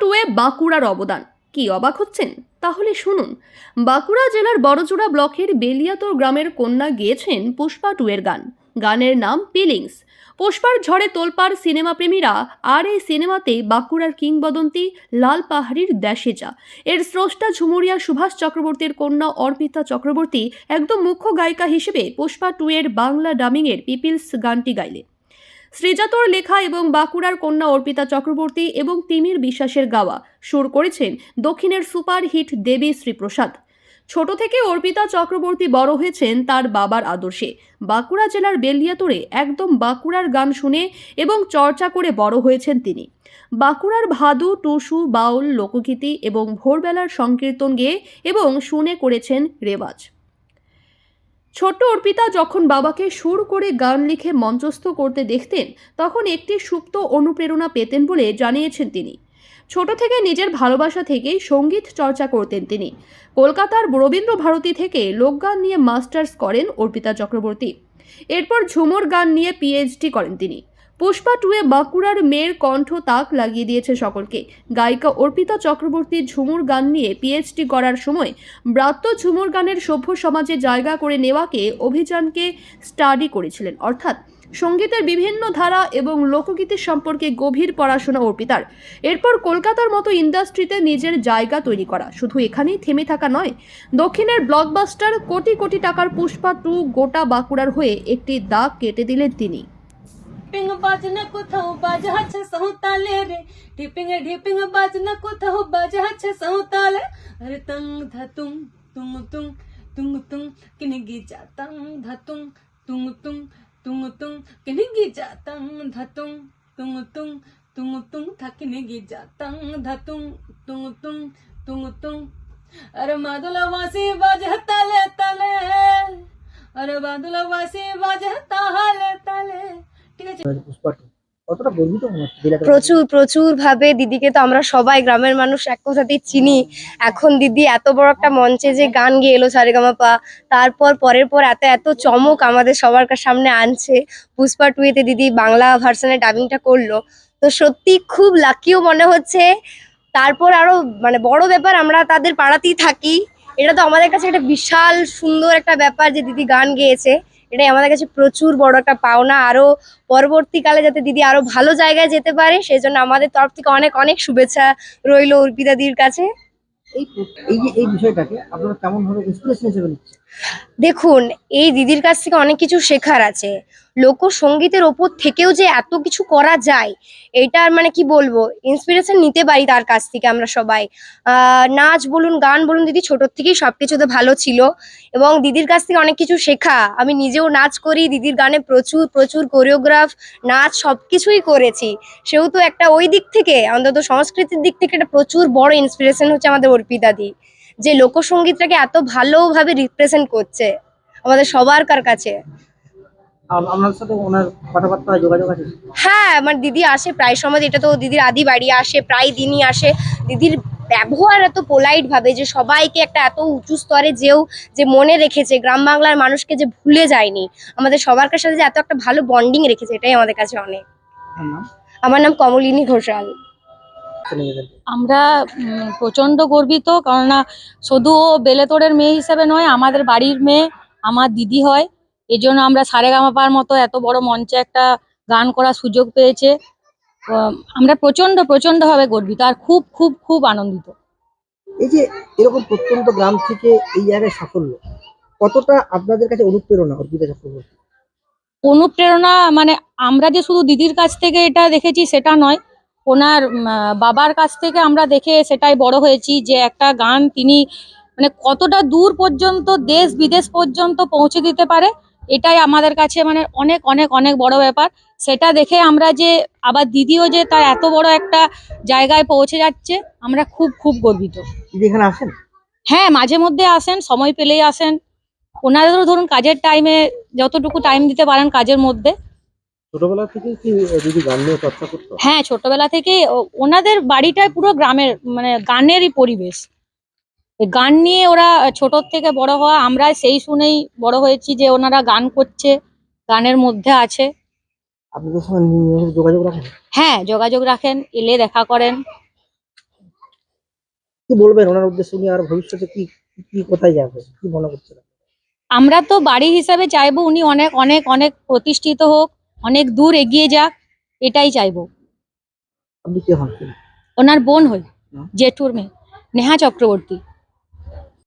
টুয়ে বাঁকুড়ার অবদান। কি অবাক হচ্ছেন? তাহলে শুনুন। বাঁকুড়া জেলার বড়জোড়া ব্লকের বেলিয়াতোর গ্রামের কন্যা গেয়েছেন পুষ্পা টুয়ের গান। গানের নাম পিলিংস পুষ্পার ঝড়ে তোলপাড় সিনেমা প্রেমীরা আর এই সিনেমাতে বাঁকুড়ার কিংবদন্তি লাল পাহাড়ির দেশে যা এর স্রষ্টা ঝুমুরিয়া সুভাষ চক্রবর্তীর কন্যা অর্পিতা চক্রবর্তী একদম মুখ্য গায়িকা হিসেবে পুষ্পা টুয়ের বাংলা ডাবিংয়ের পিপিলস গানটি গাইলেন। শ্রীজাতর লেখা এবং বাঁকুড়ার কন্যা অর্পিতা চক্রবর্তী এবং তিমির বিশ্বাসের গাওয়া সুর করেছেন দক্ষিণের সুপারহিট দেবী শ্রীপ্রসাদ। ছোট থেকে অর্পিতা চক্রবর্তী বড় হয়েছেন তার বাবার আদর্শে। বাঁকুড়া জেলার বেলিয়াতরে একদম বাঁকুড়ার গান শুনে এবং চর্চা করে বড় হয়েছেন তিনি। বাঁকুড়ার ভাদু, টুসু, বাউল, লোকগীতি এবং ভোরবেলার সংকীর্তন গেয়ে এবং শুনে করেছেন রেওয়াজ। ছোট্ট অর্পিতা যখন বাবাকে সুর করে গান লিখে মঞ্চস্থ করতে দেখতেন, তখন একটি সুপ্ত অনুপ্রেরণা পেতেন বলে জানিয়েছেন তিনি। ছোট থেকে নিজের ভালোবাসা থেকেই সংগীত চর্চা করতেন তিনি। কলকাতার রবীন্দ্র ভারতী থেকে লোকগান নিয়ে মাস্টার্স করেন অর্পিতা চক্রবর্তী। এরপর ঝুমুর গান নিয়ে পিএইচডি করেন তিনি। পুষ্পা টুয়ে বাঁকুড়ার মেয়ের কণ্ঠ তাক লাগিয়ে দিয়েছে সকলকে। গায়িকা অর্পিতা চক্রবর্তী ঝুমুর গান নিয়ে পিএইচডি করার সময় ব্রাত্য ঝুমুর গানের সভ্য সমাজে জায়গা করে নেওয়াকে অভিযানকে স্টাডি করেছিলেন। অর্থাৎ সঙ্গীতের বিভিন্ন ধারা এবং লোকগীতের সম্পর্কে গভীর পড়াশোনা অর্পিতার। এরপর কলকাতার মতো ইন্ডাস্ট্রিতে নিজের জায়গা তৈরি করা। শুধু এখানেই থেমে থাকা নয়, দক্ষিণের ব্লকবাস্টার কোটি কোটি টাকার পুষ্পা টু গোটা বাঁকুড়ার হয়ে একটি দাগ কেটে দিলেন তিনি। টিপিং বাজনা কোথাও বাজাচ্ছে সৌতালে রে টিপিং ঢিপিং বাজনা কোথাও বাজাচ্ছে সৌতালে আরে তং ধাতুং তুং তুং তুং তুং কিনগি যাতং ধাতুং তুং তুং তুং তুং কিনগি যাতং ধাতুং তুং তুং তুং তুং থাকিনগি যাতং ধাতুং তুং তুং তুং তুং আরে মাদুলা বাসি বাজে তালে তালে আরে বাদুলা বাসি প্রচুর প্রচুর ভাবে দিদিকে তো আমরা সবাই গ্রামের মানুষ এক কথাতেই চিনি। এখন দিদি এত বড় একটা মঞ্চে যে গান গিয়ে এলো সারেগামাপা, তারপর পরের পর এত এত চমক আমাদের সবার সামনে আনছে। পুষ্পা টুয়েতে দিদি বাংলা ভার্সনে ডাবিংটা করল। তো সত্যি খুব লাকিও মনে হচ্ছে। তারপর আরও মানে বড় ব্যাপার, আমরা তাদের পাড়াতেই থাকি। এটা তো আমাদের কাছে একটা বিশাল সুন্দর একটা ব্যাপার যে দিদি গান গেয়েছে। এটাই আমাদের কাছে প্রচুর বড় একটা পাওনা। আরও পরবর্তীকালে যাতে দিদি আরও ভালো জায়গায় যেতে পারে সেই জন্য আমাদের তরফ থেকে অনেক অনেক শুভেচ্ছা রইল অর্পিতা দিদির কাছে। এই দেখুন, এই দিদির কাছ থেকে অনেক কিছু শেখার আছে। লোকসঙ্গীতের ওপর থেকেও যে এত কিছু করা যায় এটার মানে কি বলব? ইন্সপিরেশন নিতে পারি তার কাছ থেকে আমরা সবাই। নাচ বলুন, গান বলুন, দিদি ছোট থেকেই সবকিছুতে ভালো ছিল এবং দিদির কাছ থেকে অনেক কিছু শেখা। আমি নিজেও নাচ করি, দিদির গানে প্রচুর প্রচুর কোরিওগ্রাফ নাচ সব কিছুই করেছি। সেহেতু একটা ওই দিক থেকে, অন্তত সংস্কৃতির দিক থেকে একটা প্রচুর বড় ইন্সপিরেশন হচ্ছে আমাদের অর্পিতা দি। যে লোকসঙ্গীতটাকে এত ভালোভাবে রিপ্রেজেন্ট করছে আমাদের সবার কার কাছে আপনার সাথে ওনার কথাবার্তা যোগাযোগ আছে? হ্যাঁ আমার দিদি আসে প্রায় সময় এটা তো দিদির আদি বাড়ি আসে প্রায় দিনই আসে। দিদির ব্যবহার এত পোলাইট ভাবে যে সবাইকে একটা এত উঁচু স্তরে যেও যে মনে রেখেছে গ্রাম বাংলার মানুষকে যে ভুলে যায়নি। আমাদের সবার কাছে যে এত একটা ভালো বন্ডিং রেখেছে এটাই আমাদের কাছে অনেক। নাম? আমার নাম কমলিনী ঘোষাল। আমরা প্রচণ্ড গর্বিত কেননা শুধু ও বেলেতোড়ের মেয়ে হিসেবে নয় আমাদের বাড়ির মেয়ে আমার দিদি হয়। এই জন্য আমরা সারেগামাপার মতো এত বড় মঞ্চে একটা গান করার সুযোগ পেয়েছে। আমরা প্রচণ্ড প্রচণ্ড ভাবে গর্বিত আর খুব খুব খুব আনন্দিত। এই যে এরকম প্রত্যন্ত গ্রাম থেকে এই জায়গায় সাফল্য কতটা আপনাদের কাছে অনুপ্রেরণা অর্পিতা চক্রবর্তী অনুপ্রেরণা মানে আমরা যে শুধু দিদির কাছ থেকে এটা দেখেছি সেটা নয় ওনার বাবার কাছ থেকে আমরা দেখে সেটাই বড় হয়েছি যে একটা গান তিনি মানে কতটা দূর পর্যন্ত দেশ বিদেশ পর্যন্ত পৌঁছে দিতে পারে এটাই আমাদের কাছে মানে অনেক অনেক অনেক বড় ব্যাপার। সেটা দেখে আমরা যে আবার দিদিও যে তার এত বড় একটা জায়গায় পৌঁছে যাচ্ছে আমরা খুব খুব গর্বিত। এখানে আসেন? হ্যাঁ মাঝে মধ্যে আসেন সময় পেলেই আসেন। ওনাদেরও ধরুন কাজের টাইমে যতটুকু টাইম দিতে পারেন কাজের মধ্যে। ছোটবেলা থেকে কি দিদি গান নিয়ে চর্চা করতো? হ্যাঁ ছোটবেলা থেকে ওনাদের বাড়িটাই পুরো গ্রামের মানে গানেরই পরিবেশ। গান নিয়ে ওরা ছোট থেকে বড় হওয়া আমরা সেই শুনেই বড় হয়েছি যে ওনারা গান করছে গানের মধ্যে আছে। আপনাদের সঙ্গে যোগাযোগ রাখেন? হ্যাঁ যোগাযোগ রাখেন এলে দেখা করেন। কি বলবেন ওনার উদ্দেশ্য উনি আর ভবিষ্যতে কি কি কোথায় যাবে কি মনে করছেন? আমরা তো বাড়ি হিসাবে চাইব উনি অনেক অনেক অনেক প্রতিষ্ঠিত হোক অনেক দূর এগিয়ে যাক এটাই চাইব। আপনি কে হন? ওনার বোন হই জেঠুর মেয়ে নেহা চক্রবর্তী।